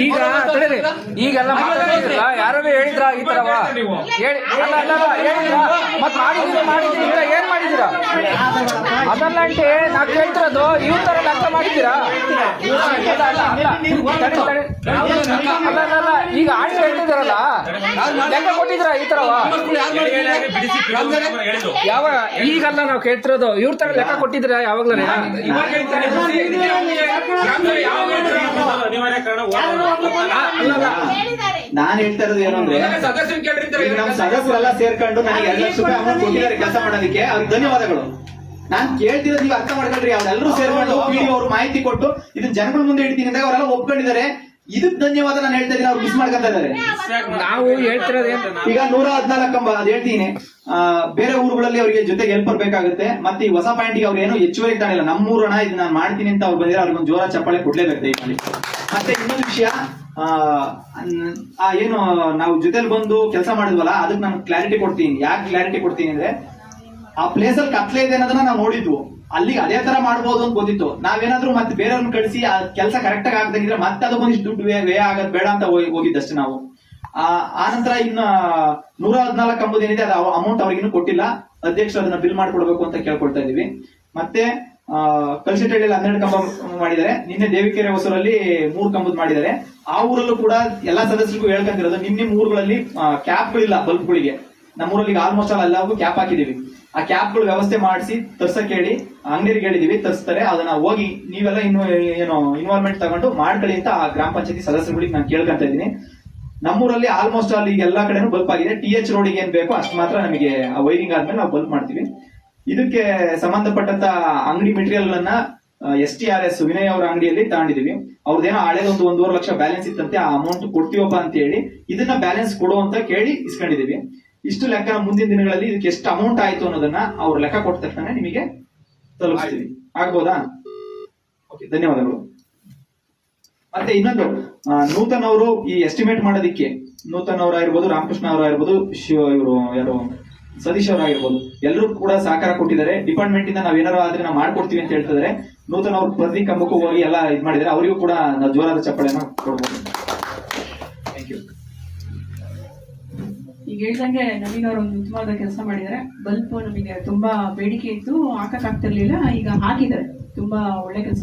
ಈಗ ತಡೀರಿ ಈಗೆಲ್ಲ ಮಾತಾಡಿದ್ರಲ್ಲ ಯಾರು ಹೇಳಿದ್ರ ಈ ತರವ ಹೇಳಿ ಅಲ್ಲ ಅಲ್ಲ ಹೇಳಿದ್ರ ಮತ್ ಮಾಡಿದೀರ ಮಾಡಿದೀನಿ ಅಂತ ಏನ್ ಮಾಡಿದೀರಾ ಅದಲ್ಲ అంటే ನಾ ಕೇಳ್ತಿರೋದು ಇವ್ ತರ ಲೆಕ್ಕ ಮಾಡಿದ್ದೀರಾ? ಅಲ್ಲ ಅಲ್ಲ ಈಗ ಆಂಟಿ ಹೇಳ್ತಿದಾರಲ್ಲ ಲೆಕ್ಕ ಕೊಟ್ಟಿದ್ರ ಈ ತರವ ಯಾವ ಈಗಲ್ಲ ನಾವು ಕೇಳ್ತಿರೋದು ಇವ್ರ ತರ ಲೆಕ್ಕ ಕೊಟ್ಟಿದ್ರ ಯಾವಾಗ್ಲೂ ನಾನ್ ಹೇಳ್ತಾ ಇರೋದು ಏನು ಅಂದ್ರೆ ನಮ್ ಸದಸ್ಯರೆಲ್ಲ ಸೇರ್ಕೊಂಡು ನನಗೆ ಎಲ್ಲ ಲಕ್ಷ ರೂಪಾಯಿ ಅಮೌಂಟ್ ಕೊಟ್ಟಿದ್ದಾರೆ ಕೆಲಸ ಮಾಡೋದಕ್ಕೆ. ಅವ್ರಿಗೆ ಧನ್ಯವಾದಗಳು. ನಾನ್ ಕೇಳ್ತಿರೋದು ನೀವು ಅರ್ಥ ಮಾಡ್ಕೊಳ್ರಿ ಅವ್ರೆಲ್ಲರೂ ಸೇರ್ಕೊಂಡು ಅವ್ರು ಮಾಹಿತಿ ಕೊಟ್ಟು ಇದನ್ನ ಜನಗಳ ಮುಂದೆ ಇಡ್ತೀನಿ ಅಂದಾಗ ಅವರೆಲ್ಲ ಒಪ್ಕೊಂಡಿದ್ದಾರೆ. ಇದಕ್ ಧನ್ಯವಾದ ನಾನು ಹೇಳ್ತಾ ಇದ್ದೀನಿ ಅವ್ರು ಮಿಸ್ ಮಾಡ್ಕೊಂತ ಇದ್ದಾರೆ. ನಾವು ಹೇಳ್ತಿರೋದು ಈಗ ನೂರ ಹದಿನಾಲ್ಕು ಕಂಬ ಅದ್ ಹೇಳ್ತೀನಿ. ಆ, ಬೇರೆ ಊರುಗಳಲ್ಲಿ ಅವರಿಗೆ ಜೊತೆಗೆ ಹೆಲ್ಪ್ ಬರ್ಬೇಕಾಗುತ್ತೆ ಮತ್ತೆ ಈ ಹೊಸ ಪಾಯಿಂಟ್ ಅವ್ರು ಏನು ಹೆಚ್ಚುವರಿ ತಾನಿಲ್ಲ ನಮ್ಮೂರಣ ಇದು ನಾನು ಮಾಡ್ತೀನಿ ಅಂತ ಅವ್ರು ಬಂದಿರೋ ಅವ್ರಿಗೊಂದು ಜೋರ ಚಪ್ಪಾಳೆ ಕೊಡ್ಲೇಬೇಕು ದಯಮಾಡಿ. ಮತ್ತೆ ಇನ್ನೊಂದು ವಿಷಯ ಆ, ಏನು ನಾವು ಜೊತೆಲಿ ಬಂದು ಕೆಲಸ ಮಾಡಿದ್ವಲ್ಲ ಅದಕ್ಕೆ ನಾನು ಕ್ಲಾರಿಟಿ ಕೊಡ್ತೀನಿ. ಯಾಕೆ ಕ್ಲಾರಿಟಿ ಕೊಡ್ತೀನಿ ಅಂದ್ರೆ ಆ ಪ್ಲೇಸ್ ಅಲ್ಲಿ ಕತ್ಲೆ ಇದೆ ಅನ್ನೋದನ್ನ ನಾವು ನೋಡಿದ್ವು. ಅಲ್ಲಿ ಅದೇ ತರ ಮಾಡ್ಬೋದು ಅಂತ ಗೊತ್ತಿತ್ತು. ನಾವೇನಾದ್ರೂ ಮತ್ತೆ ಬೇರೆಯವ್ರನ್ನ ಕಳಿಸಿ ಆ ಕೆಲಸ ಕರೆಕ್ಟ್ ಆಗಿ ಆಗದಂಗಿದ್ರೆ ಮತ್ತೆ ಅದು ಬಂದಿಷ್ಟು ದುಡ್ಡು ವ್ಯಯ ಆಗದ್ ಬೇಡ ಅಂತ ಹೋಗಿ- ಹೋಗಿದ್ದಷ್ಟೇ ನಾವು. ಆ ನಂತರ ಇನ್ನ ನೂರ ಹದಿನಾಲ್ಕು ಅಂಬುದು ಏನಿದೆ ಅದು ಅಮೌಂಟ್ ಅವ್ರಿಗೆ ಇನ್ನೂ ಕೊಟ್ಟಿಲ್ಲ. ಅಧ್ಯಕ್ಷರು ಅದನ್ನ ಬಿಲ್ ಮಾಡ್ಕೊಡ್ಬೇಕು ಅಂತ ಕೇಳ್ಕೊಳ್ತಾ ಇದೀವಿ ಮತ್ತೆ ಕಲ್ಸಿಟಳ್ಳಿಯಲ್ಲಿ ಹನ್ನೆರಡು ಕಂಬ ಮಾಡಿದ್ದಾರೆ. ನಿನ್ನೆ ದೇವಿಕೆರೆ ಹೊಸೂರಲ್ಲಿ ಮೂರು ಕಂಬದ್ ಮಾಡಿದ್ದಾರೆ. ಆ ಊರಲ್ಲೂ ಕೂಡ ಎಲ್ಲಾ ಸದಸ್ಯರಿಗೂ ಹೇಳ್ಕೊಂತಿರೋದು, ನಿನ್ನೆ ಊರುಗಳಲ್ಲಿ ಇಲ್ಲ ಬಲ್ಬ್ಗಳಿಗೆ. ನಮ್ಮೂರಲ್ಲಿ ಆಲ್ಮೋಸ್ಟ್ ಆಲ್ ಎಲ್ಲವೂ ಕ್ಯಾಪ್ ಹಾಕಿದೀವಿ ಆ ಕ್ಯಾಪ್ಗಳು ವ್ಯವಸ್ಥೆ ಮಾಡಿಸಿ, ತರ್ಸಕ್ ಹೇಳಿ ಅಂಗಡಿಗೆ ಹೇಳಿದೀವಿ ತರ್ಸ್ತಾರೆ. ಅದನ್ನ ಹೋಗಿ ನೀವೆಲ್ಲ ಇನ್ನು, ಏನು ಇನ್ವಾಲ್ವ್ಮೆಂಟ್ ತಗೊಂಡು ಮಾಡ್ಕೊಳ್ಳಿ ಅಂತ ಆ ಗ್ರಾಮ ಪಂಚಾಯತಿ ಸದಸ್ಯರುಗಳಿಗೆ ನಾನು ಕೇಳ್ಕೊಂತ ಇದ್ದೀನಿ. ನಮ್ಮೂರಲ್ಲಿ ಆಲ್ಮೋಸ್ಟ್ ಆಲ್ ಈಗ ಎಲ್ಲಾ ಕಡೆನೂ ಬಲ್ಪ್ ಆಗಿದೆ. ಟಿ ಎಚ್ ರೋಡಿಗೆ ಏನ್ ಬೇಕೋ ಅಷ್ಟು ಮಾತ್ರ ನಮಗೆ, ಆ ವೈರಿಂಗ್ ಆದ್ಮೇಲೆ ನಾವು ಬಲ್ಪ್ ಮಾಡ್ತೀವಿ. ಇದಕ್ಕೆ ಸಂಬಂಧಪಟ್ಟಂತ ಅಂಗಡಿ ಮೆಟೀರಿಯಲ್ ಗಳನ್ನ S T R S Vinay ಅವರ ಅಂಗಡಿಯಲ್ಲಿ ತಗೊಂಡಿದೀವಿ ಅವ್ರದ್ದೇನೋ ಹಳೇದು ಒಂದು ಒಂದೂವರೆ ಲಕ್ಷ ಬ್ಯಾಲೆನ್ಸ್ ಇತ್ತಂತೆ, ಆ ಅಮೌಂಟ್ ಕೊಡ್ತೀವಪ್ಪ ಅಂತ ಹೇಳಿ ಇದನ್ನ ಬ್ಯಾಲೆನ್ಸ್ ಕೊಡು ಅಂತ ಕೇಳಿ ಇಸ್ಕೊಂಡಿದೀವಿ ಇಷ್ಟು ಲೆಕ್ಕ ಮುಂದಿನ ದಿನಗಳಲ್ಲಿ ಇದಕ್ಕೆ ಎಷ್ಟು ಅಮೌಂಟ್ ಆಯ್ತು ಅನ್ನೋದನ್ನ ಅವ್ರು ಲೆಕ್ಕ ಕೊಟ್ಟ ತಕ್ಷಣ ನಿಮಗೆ ತಲುಪಿಸ್ತೀವಿ. ಆಗ್ಬೋದಾ? ಓಕೆ ಧನ್ಯವಾದಗಳು. ಮತ್ತೆ ಇನ್ನೊಂದು ನೂತನ್ ಅವರು ಈ ಎಸ್ಟಿಮೇಟ್ ಮಾಡೋದಿಕ್ಕೆ ನೂತನ್ ಅವರಾಗಿರ್ಬೋದು ರಾಮಕೃಷ್ಣ ಅವರಾಗಿರ್ಬೋದು ಶಿವ ಇವರು ಯಾರು ಸತೀಶ್ ಅವರಾಗಿರ್ಬೋದು ಎಲ್ಲರೂ ಕೂಡ ಸಹಕಾರ ಕೊಟ್ಟಿದ್ದಾರೆ. ಡಿಪಾರ್ಟ್ಮೆಂಟ್ ಇಂದ ನಾವ್ ಏನಾರು ಆದ್ರೆ ನಾವು ಮಾಡ್ಕೊಡ್ತೀವಿ ಅಂತ ಹೇಳ್ತಿದ್ರೆ ನೂತನ್ ಅವ್ರು ಪ್ರತಿ ಕಂಬಕ್ಕೂ ಹೋಗಿ ಎಲ್ಲ ಇದ್ ಮಾಡಿದ್ರೆ ಅವರಿಗೂ ಕೂಡ ನಾವು ಜೋರಾದ ಚಪ್ಪಳೆನ ಕೊಡ್ಬೋದು. ಈಗ ಹೇಳ್ದಂಗೆ ನವೀನ್ ಅವರು ಒಂದು ಉತ್ತಮವಾದ ಕೆಲಸ ಮಾಡಿದ್ದಾರೆ. ಬಲ್ಪ್ ನಮಗೆ ತುಂಬಾ ಬೇಡಿಕೆ ಇತ್ತು. ಹಾಕಕ್ ಆಗ್ತಿರ್ಲಿಲ್ಲ ಈಗ ಹಾಕಿದ್ದಾರೆ. ತುಂಬಾ ಒಳ್ಳೆ ಕೆಲಸ.